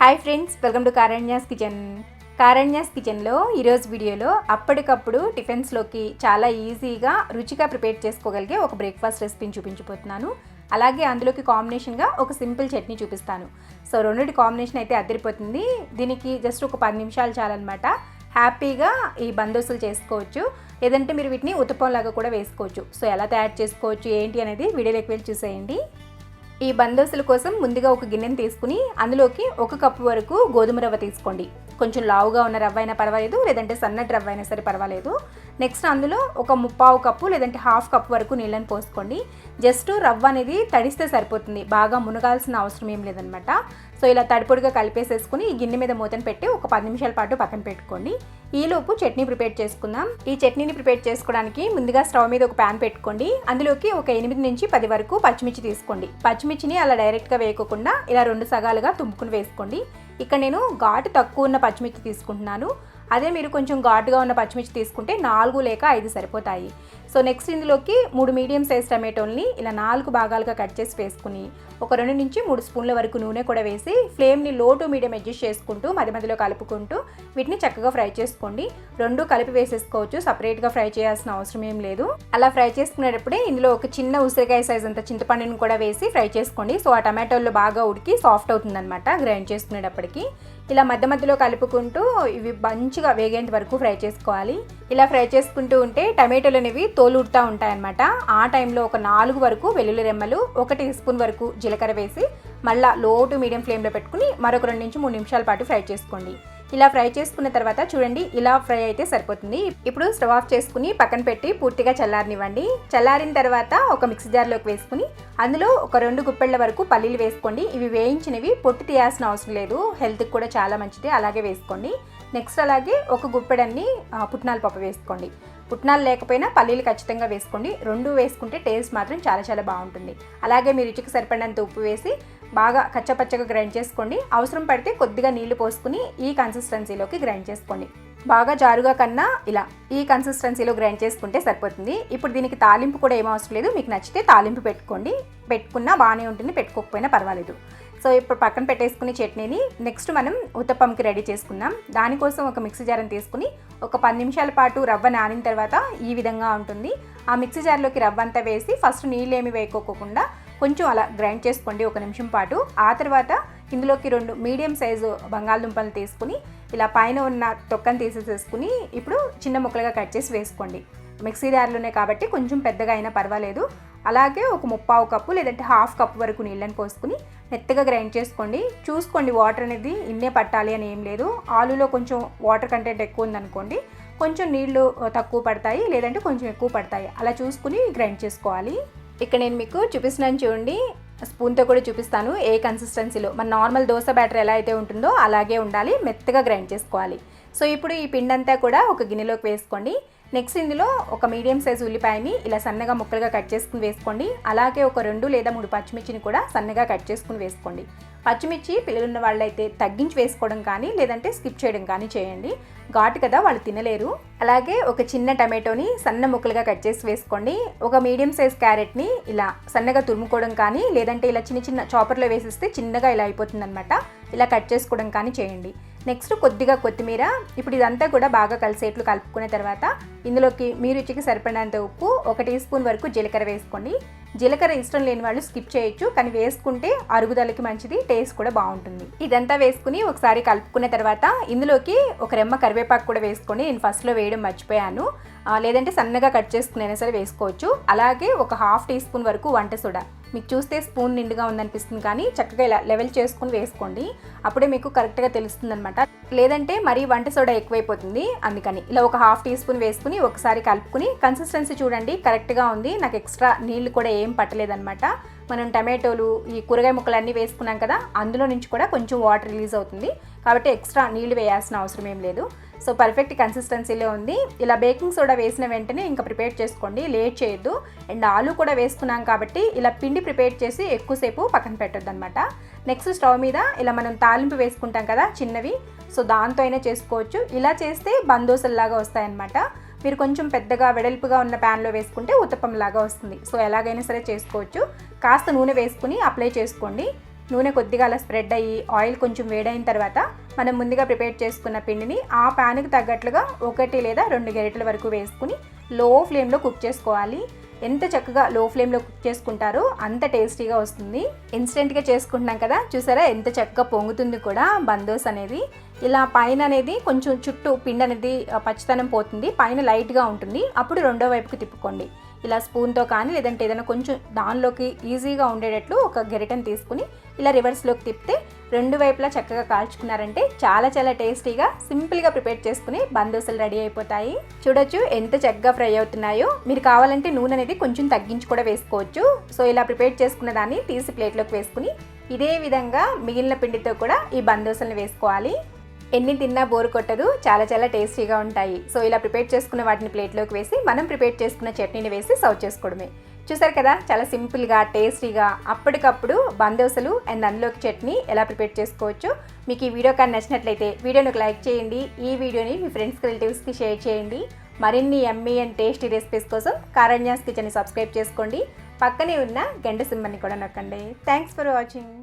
Hi friends welcome to Karanya's kitchen Karanya's కిచెన్లో ఈరోజు వీడియోలో అప్పటికప్పుడు టిఫిన్స్లోకి చాలా ఈజీగా రుచిగా ప్రిపేర్ చేసుకోగలిగే ఒక బ్రేక్ఫాస్ట్ రెసిపీని చూపించబోతున్నాను. అలాగే అందులోకి కాంబినేషన్గా ఒక సింపుల్ చట్నీ చూపిస్తాను. సో రెండింటి కాంబినేషన్ అయితే అదిరిపోతుంది. దీనికి జస్ట్ ఒక పది నిమిషాలు చాలన్నమాట. హ్యాపీగా ఈ బందోసులు చేసుకోవచ్చు. లేదంటే మీరు వీటిని ఉత్తపంలాగా కూడా వేసుకోవచ్చు. సో ఎలా తయారు చేసుకోవచ్చు ఏంటి అనేది వీడియోలోకి వెళ్ళి చూసేయండి. ఈ బందోసుల కోసం ముందుగా ఒక గిన్నెను తీసుకుని అందులోకి ఒక కప్పు వరకు గోధుమ రవ్వ తీసుకోండి. కొంచెం లావుగా ఉన్న రవ్వ అయినా పర్వాలేదు లేదంటే సన్నటి రవ్వ అయినా సరే పర్వాలేదు. నెక్స్ట్ అందులో ఒక ముప్పావు కప్పు లేదంటే హాఫ్ కప్ వరకు నీళ్ళని పోసుకోండి. జస్ట్ రవ్వ అనేది తడిస్తే సరిపోతుంది బాగా మునగాల్సిన అవసరం ఏం లేదనమాట. సో ఇలా తడిపొడిగా కలిపేసేసుకుని ఈ గిన్నె మీద మూతను పెట్టి ఒక పది నిమిషాల పాటు పక్కన పెట్టుకోండి. ఈలోపు చట్నీ ప్రిపేర్ చేసుకుందాం. ఈ చట్నీని ప్రిపేర్ చేసుకోవడానికి ముందుగా స్టవ్ మీద ఒక ప్యాన్ పెట్టుకోండి. అందులోకి ఒక ఎనిమిది నుంచి పది వరకు పచ్చిమిర్చి తీసుకోండి. పచ్చిమిర్చిని అలా డైరెక్ట్గా వేయకుండా ఇలా రెండు సగాలుగా తుంపుకుని వేసుకోండి. ఇక్కడ నేను ఘాటు తక్కువ ఉన్న పచ్చిమిర్చి తీసుకుంటున్నాను. అదే మీరు కొంచెం ఘాటుగా ఉన్న పచ్చిమిర్చి తీసుకుంటే నాలుగు లేక ఐదు సరిపోతాయి. సో నెక్స్ట్ ఇందులోకి మూడు మీడియం సైజ్ టమాటోల్ని ఇలా నాలుగు భాగాలుగా కట్ చేసి వేసుకుని ఒక రెండు నుంచి మూడు స్పూన్ల వరకు నూనె కూడా వేసి ఫ్లేమ్ని లో టు మీడియం అడ్జస్ట్ చేసుకుంటూ మధ్య మధ్యలో కలుపుకుంటూ వీటిని చక్కగా ఫ్రై చేసుకోండి. రెండు కలిపి వేసేసుకోవచ్చు సపరేట్గా ఫ్రై చేయాల్సిన అవసరం ఏం లేదు. అలా ఫ్రై చేసుకునేటప్పుడే ఇందులో ఒక చిన్న ఉసిరికాయ సైజ్ అంత చింతపండుని కూడా వేసి ఫ్రై చేసుకోండి. సో ఆ టమాటోల్లో బాగా ఉడికి సాఫ్ట్ అవుతుందన్నమాట గ్రైండ్ చేసుకునేటప్పటికి. ఇలా మధ్య మధ్యలో కలుపుకుంటూ ఇవి మంచిగా వేగేంత వరకు ఫ్రై చేసుకోవాలి. ఇలా ఫ్రై చేసుకుంటూ ఉంటే టమాటోలు అనేవి తోలుడుతూ ఉంటాయన్నమాట. ఆ టైంలో ఒక నాలుగు వరకు వెల్లుల్లి రెమ్మలు ఒక టీ స్పూన్ వరకు జీలకర్ర వేసి మళ్ళీ లో టు మీడియం ఫ్లేమ్లో పెట్టుకుని మరొక రెండు నుంచి మూడు నిమిషాల పాటు ఫ్రై చేసుకోండి. ఇలా ఫ్రై చేసుకున్న తర్వాత చూడండి ఇలా ఫ్రై అయితే సరిపోతుంది. ఇప్పుడు స్టవ్ ఆఫ్ చేసుకుని పక్కన పెట్టి పూర్తిగా చల్లారనివ్వండి. చల్లారిన తర్వాత ఒక మిక్సీ జార్లోకి వేసుకుని అందులో ఒక రెండు గుప్పెళ్ళ వరకు పల్లీలు వేసుకోండి. ఇవి వేయించినవి పొట్టు తీయాల్సిన అవసరం లేదు. హెల్త్కి కూడా చాలా మంచిది. అలాగే వేసుకోండి. నెక్స్ట్ అలాగే ఒక గుప్పెడన్ని పుట్నాల పప్పు వేసుకోండి. పుట్నాలు లేకపోయినా పల్లీలు ఖచ్చితంగా వేసుకోండి. రెండు వేసుకుంటే టేస్ట్ మాత్రం చాలా చాలా బాగుంటుంది. అలాగే మీ రుచికి సరిపడినంత ఉప్పు వేసి బాగా కచ్చపచ్చగా గ్రైండ్ చేసుకోండి. అవసరం పడితే కొద్దిగా నీళ్ళు పోసుకుని ఈ కన్సిస్టెన్సీలోకి గ్రైండ్ చేసుకోండి. బాగా జారుగా కన్నా ఇలా ఈ కన్సిస్టెన్సీలో గ్రైండ్ చేసుకుంటే సరిపోతుంది. ఇప్పుడు దీనికి తాలింపు కూడా ఏం అవసరం లేదు. మీకు నచ్చితే తాలింపు పెట్టుకోండి. పెట్టుకున్నా బాగానే ఉంటుంది. పెట్టుకోకపోయినా పర్వాలేదు. సో ఇప్పుడు పక్కన పెట్టేసుకునే చట్నీని నెక్స్ట్ మనం ఉత్తప్పంకి రెడీ చేసుకుందాం. దానికోసం ఒక మిక్సీ జారం తీసుకుని ఒక పది నిమిషాల పాటు రవ్వ నానిన తర్వాత ఈ విధంగా ఉంటుంది. ఆ మిక్సీ జార్లోకి రవ్వ అంతా వేసి ఫస్ట్ నీళ్ళు ఏమి వేయకోకుండా కొంచెం అలా గ్రైండ్ చేసుకోండి ఒక నిమిషం పాటు. ఆ తర్వాత ఇందులోకి రెండు మీడియం సైజు బంగాళదుంపలు తీసుకుని ఇలా పైన ఉన్న తొక్కను తీసేసేసుకుని ఇప్పుడు చిన్న ముక్కలుగా కట్ చేసి వేసుకోండి. మిక్సీ జార్లోనే కాబట్టి కొంచెం పెద్దగా అయినా పర్వాలేదు. అలాగే ఒక ముప్పావు కప్పు లేదంటే హాఫ్ కప్ వరకు నీళ్ళని పోసుకుని మెత్తగా గ్రైండ్ చేసుకోండి. చూసుకోండి వాటర్ అనేది ఇన్నే పట్టాలి అని ఏం లేదు. ఆలులో కొంచెం వాటర్ కంటెంట్ ఎక్కువ ఉందనుకోండి కొంచెం నీళ్ళు తక్కువ పడతాయి లేదంటే కొంచెం ఎక్కువ పడతాయి. అలా చూసుకుని గ్రైండ్ చేసుకోవాలి. ఇక్కడ నేను మీకు చూపిస్తున్నాను చూడండి. స్పూన్తో కూడా చూపిస్తాను ఏ కన్సిస్టెన్సీలో. మన నార్మల్ దోశ బ్యాటర్ ఎలా అయితే ఉంటుందో అలాగే ఉండాలి మెత్తగా గ్రైండ్ చేసుకోవాలి. సో ఇప్పుడు ఈ పిండి అంతా కూడా ఒక గిన్నెలోకి వేసుకోండి. నెక్స్ట్ ఇందులో ఒక మీడియం సైజ్ ఉల్లిపాయని ఇలా సన్నగా ముక్కలుగా కట్ చేసుకుని వేసుకోండి. అలాగే ఒక రెండు లేదా మూడు పచ్చిమిర్చిని కూడా సన్నగా కట్ చేసుకుని వేసుకోండి. పచ్చిమిర్చి పిల్లలున్న వాళ్ళైతే తగ్గించి వేసుకోవడం కానీ లేదంటే స్కిప్ చేయడం కానీ చేయండి. ఘాటు కదా వాళ్ళు తినలేరు. అలాగే ఒక చిన్న టమాటోని సన్న ముక్కలుగా కట్ చేసి వేసుకోండి. ఒక మీడియం సైజ్ క్యారెట్ని ఇలా సన్నగా తురుముకోవడం కానీ లేదంటే ఇలా చిన్న చిన్న చాపర్లో వేసిస్తే చిన్నగా ఇలా అయిపోతుందన్నమాట. ఇలా కట్ చేసుకోవడం కానీ చేయండి. నెక్స్ట్ కొద్దిగా కొత్తిమీర. ఇప్పుడు ఇదంతా కూడా బాగా కలిసేట్లు కలుపుకున్న తర్వాత ఇందులోకి మీ రుచికి సరిపడినంత ఉప్పు ఒక టీ స్పూన్ వరకు జీలకర్ర వేసుకోండి. జీలకర్ర ఇష్టం లేని వాళ్ళు స్కిప్ చేయొచ్చు కానీ వేసుకుంటే అరుగుదలకి మంచిది టేస్ట్ కూడా బాగుంటుంది. ఇదంతా వేసుకుని ఒకసారి కలుపుకున్న తర్వాత ఇందులోకి ఒక రెమ్మ కరివేపాకు కూడా వేసుకొని నేను ఫస్ట్లో వేయడం మర్చిపోయాను. లేదంటే సన్నగా కట్ చేసుకునైనా సరే వేసుకోవచ్చు. అలాగే ఒక హాఫ్ టీ స్పూన్ వరకు వంట సోడా. మీకు చూస్తే స్పూన్ నిండుగా ఉందనిపిస్తుంది కానీ చక్కగా ఇలా లెవెల్ చేసుకుని వేసుకోండి. అప్పుడే మీకు కరెక్ట్గా తెలుస్తుంది అనమాట లేదంటే మరీ వంట సోడా ఎక్కువైపోతుంది. అందుకని ఇలా ఒక హాఫ్ టీ స్పూన్ వేసుకుని ఒకసారి కలుపుకుని కన్సిస్టెన్సీ చూడండి కరెక్ట్గా ఉంది. నాకు ఎక్స్ట్రా నీళ్ళు కూడా ఏం పట్టలేదనమాట మనం టమాటోలు ఈ కూరగాయ ముక్కలన్నీ వేసుకున్నాం కదా అందులో నుంచి కూడా కొంచెం వాటర్ రిలీజ్ అవుతుంది. కాబట్టి ఎక్స్ట్రా నీళ్ళు వేయాల్సిన అవసరం ఏం లేదు. సో పర్ఫెక్ట్ కన్సిస్టెన్సీలో ఉంది. ఇలా బేకింగ్ సోడా వేసిన వెంటనే ఇంకా ప్రిపేర్ చేసుకోండి. లేట్ చేయొద్దు. అండ్ ఆలు కూడా వేసుకున్నాం కాబట్టి ఇలా పిండి ప్రిపేర్ చేసి ఎక్కువసేపు పక్కన పెట్టొద్దు అనమాట నెక్స్ట్ స్టవ్ మీద ఇలా మనం తాలింపు వేసుకుంటాం కదా చిన్నవి. సో దాంతో అయినా చేసుకోవచ్చు. ఇలా చేస్తే బందోసల్లాగా వస్తాయన్నమాట. మీరు కొంచెం పెద్దగా వెడల్పుగా ఉన్న ప్యాన్లో వేసుకుంటే ఉత్తపం లాగా వస్తుంది. సో ఎలాగైనా సరే చేసుకోవచ్చు. కాస్త నూనె వేసుకుని అప్లై చేసుకోండి. నూనె కొద్దిగా అలా స్ప్రెడ్ అయ్యి ఆయిల్ కొంచెం వేడైన తర్వాత మనం ముందుగా ప్రిపేర్ చేసుకున్న పిండిని ఆ ప్యాన్కి తగ్గట్లుగా ఒకటి లేదా రెండు గరిటెల వరకు వేసుకుని లో ఫ్లేమ్లో కుక్ చేసుకోవాలి. ఎంత చక్కగా లో ఫ్లేమ్లో కుక్ చేసుకుంటారో అంత టేస్టీగా వస్తుంది. ఇన్స్టెంట్గా చేసుకుంటున్నాం కదా చూసారా? ఎంత చక్కగా పొంగుతుంది కూడా బందోస్ అనేది. ఇలా పైన అనేది కొంచెం చుట్టూ పిండి అనేది పచ్చితనం పోతుంది. పైన లైట్గా ఉంటుంది. అప్పుడు రెండో వైపుకి తిప్పుకోండి. ఇలా స్పూన్తో కానీ లేదంటే ఏదైనా కొంచెం దానిలోకి ఈజీగా ఉండేటట్లు ఒక గెరిటను తీసుకుని ఇలా రివర్స్లోకి తిప్పితే రెండు వైపులా చక్కగా కాల్చుకున్నారంటే చాలా చాలా టేస్టీగా సింపుల్గా ప్రిపేర్ చేసుకుని బందోసలు రెడీ అయిపోతాయి. చూడొచ్చు ఎంత చక్కగా ఫ్రై అవుతున్నాయో. మీరు కావాలంటే నూనె అనేది కొంచెం తగ్గించి కూడా వేసుకోవచ్చు. సో ఇలా ప్రిపేర్ చేసుకున్న దాన్ని తీసి ప్లేట్లోకి వేసుకుని ఇదే విధంగా మిగిలిన పిండితో కూడా ఈ బందోసులను వేసుకోవాలి. ఎన్ని తిన్నా బోరు కొట్టదు చాలా చాలా టేస్టీగా ఉంటాయి. సో ఇలా ప్రిపేర్ చేసుకున్న వాటిని ప్లేట్లోకి వేసి మనం ప్రిపేర్ చేసుకున్న చట్నీని వేసి సర్వ్ చేసుకోవడమే. చూసారు కదా చాలా సింపుల్గా టేస్టీగా అప్పటికప్పుడు బందోసలు అండ్ అందులోకి చట్నీ ఎలా ప్రిపేర్ చేసుకోవచ్చు మీకు ఈ వీడియో కానీ నచ్చినట్లయితే వీడియోని ఒక లైక్ చేయండి. ఈ వీడియోని మీ ఫ్రెండ్స్ రిలేటివ్స్కి షేర్ చేయండి. మరిన్ని ఎమ్మీ అండ్ టేస్టీ రెసిపీస్ కోసం కారణ్యాస్ కిచెన్ని సబ్స్క్రైబ్ చేసుకోండి. పక్కనే ఉన్న గంట సింబల్ని కూడా నొక్కండి. Thanks for watching.